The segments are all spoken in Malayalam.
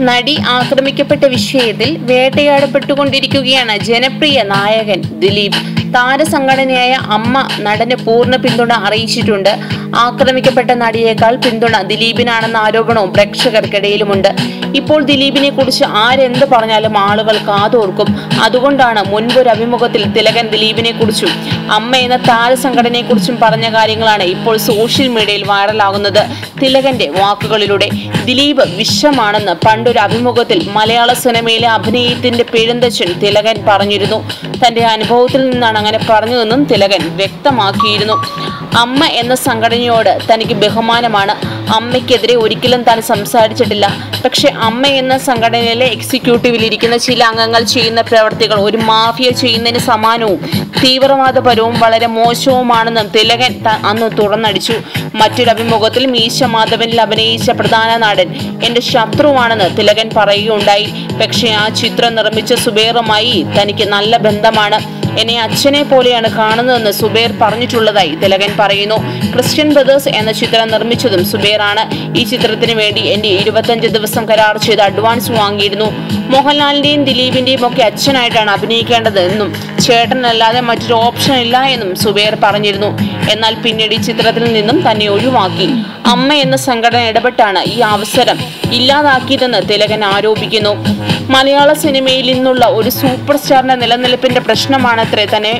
നടി ആക്രമിക്കപ്പെട്ട വിഷയത്തിൽ വേട്ടയാടപ്പെട്ടുകൊണ്ടിരിക്കുകയാണ് ജനപ്രിയ നായകൻ ദിലീപ്. താരസംഘടനയായ അമ്മ നടന് പൂർണ പിന്തുണ അറിയിച്ചിട്ടുണ്ട്. ആക്രമിക്കപ്പെട്ട നടിയേക്കാൾ പിന്തുണ ദിലീപിനാണെന്ന ആരോപണവും പ്രേക്ഷകർക്കിടയിലുമുണ്ട്. ഇപ്പോൾ ദിലീപിനെ കുറിച്ച് ആരെന്ത് പറഞ്ഞാലും ആളുകൾ കാതോർക്കും. അതുകൊണ്ടാണ് മുൻപൊരു അഭിമുഖത്തിൽ തിലകൻ ദിലീപിനെ കുറിച്ചും അമ്മ എന്ന താരസംഘടനയെ കുറിച്ചും പറഞ്ഞ കാര്യങ്ങളാണ് ഇപ്പോൾ സോഷ്യൽ മീഡിയയിൽ വൈറലാകുന്നത്. തിലകന്റെ വാക്കുകളിലൂടെ ദിലീപ് വിഷമാണെന്ന് പണ്ടൊരു അഭിമുഖത്തിൽ മലയാള സിനിമയിലെ അഭിനയത്തിന്റെ പെഴുന്തച്ഛൻ തിലകൻ പറഞ്ഞിരുന്നു. തന്റെ അനുഭവത്തിൽ നിന്നാണ് അങ്ങനെ പറഞ്ഞതെന്നും തിലകൻ വ്യക്തമാക്കിയിരുന്നു. അമ്മ എന്ന സംഘടനയോട് തനിക്ക് ബഹുമാനമാണ്. അമ്മയ്ക്കെതിരെ ഒരിക്കലും താൻ സംസാരിച്ചിട്ടില്ല. പക്ഷേ അമ്മ എന്ന സംഘടനയിലെ എക്സിക്യൂട്ടീവിൽ ഇരിക്കുന്ന ചില അംഗങ്ങൾ ചെയ്യുന്ന പ്രവർത്തികൾ ഒരു മാഫിയ ചെയ്യുന്നതിന് സമാനവും തീവ്രവാദപരവും വളരെ മോശവുമാണെന്നും തിലകൻ അന്ന് തുറന്നടിച്ചു. മറ്റൊരു അഭിമുഖത്തിൽ മീശ മാധവനിൽ അഭിനയിച്ച പ്രധാന നടൻ എന്റെ ശത്രുവാണെന്ന് തിലകൻ പറയുകയുണ്ടായി. പക്ഷേ ആ ചിത്രം നിർമ്മിച്ച സുബേറുമായി തനിക്ക് നല്ല ബന്ധമാണ്. എന്നെ അച്ഛനെ പോലെയാണ് കാണുന്നതെന്ന് സുബേർ പറഞ്ഞിട്ടുള്ളതായി തിലകൻ പറയുന്നു. ക്രിസ്ത്യൻ ബ്രദേഴ്സ് എന്ന ചിത്രം നിർമ്മിച്ചതും സുബേറാണ്. ഈ ചിത്രത്തിന് വേണ്ടി എന്റെ ഇരുപത്തഞ്ച് ദിവസം കരാർ ചെയ്ത് അഡ്വാൻസ് വാങ്ങിയിരുന്നു. മോഹൻലാലിന്റെയും ദിലീപിന്റെയും ഒക്കെ അച്ഛനായിട്ടാണ് അഭിനയിക്കേണ്ടത് എന്നും ചേട്ടനല്ലാതെ മറ്റൊരു ഓപ്ഷൻ ഇല്ല എന്നും സുബേർ പറഞ്ഞിരുന്നു. എന്നാൽ പിന്നീട് ഈ ചിത്രത്തിൽ നിന്നും തന്നെ ഒഴിവാക്കി. അമ്മ എന്ന സംഘടന ഇടപെട്ടാണ് ഈ അവസരം ഇല്ലാതാക്കിയതെന്ന് തിലകൻ ആരോപിക്കുന്നു. മലയാള സിനിമയിൽ നിന്നുള്ള ഒരു സൂപ്പർ സ്റ്റാറിന്റെ നിലനിൽപ്പിന്റെ പ്രശ്നമാണത്രേ തന്നെ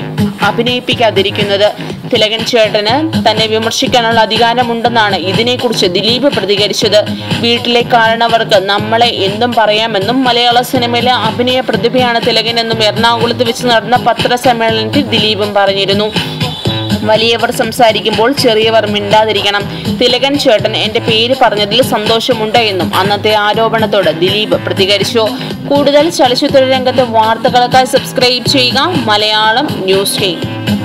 അഭിനയിപ്പിക്കാതിരിക്കുന്നത്. തിലകൻ ചേട്ടന് തന്നെ വിമർശിക്കാനുള്ള അധികാരമുണ്ടെന്നാണ് ഇതിനെക്കുറിച്ച് ദിലീപ് പ്രതികരിച്ചത്. വീട്ടിലെ കാരണവർക്ക് നമ്മളെ എന്തും പറയാമെന്നും മലയാള സിനിമയിലെ അഭിനയ പ്രതിഭയാണ് തിലകൻ എന്നും എറണാകുളത്ത് വെച്ച് നടന്ന പത്രസമ്മേളനത്തിൽ ദിലീപും പറഞ്ഞിരുന്നു. വലിയവർ സംസാരിക്കുമ്പോൾ ചെറിയവർ മിണ്ടാതിരിക്കണം. തിലകൻ ചേട്ടൻ എന്റെ പേര് പറഞ്ഞതിൽ സന്തോഷമുണ്ട് എന്നും അന്നത്തെ ആരോപണത്തോട് ദിലീപ് പ്രതികരിച്ചു. കൂടുതൽ ചലച്ചിത്ര രംഗത്തെ വാർത്തകൾക്കായി സബ്സ്ക്രൈബ് ചെയ്യുക. Malayalam news team.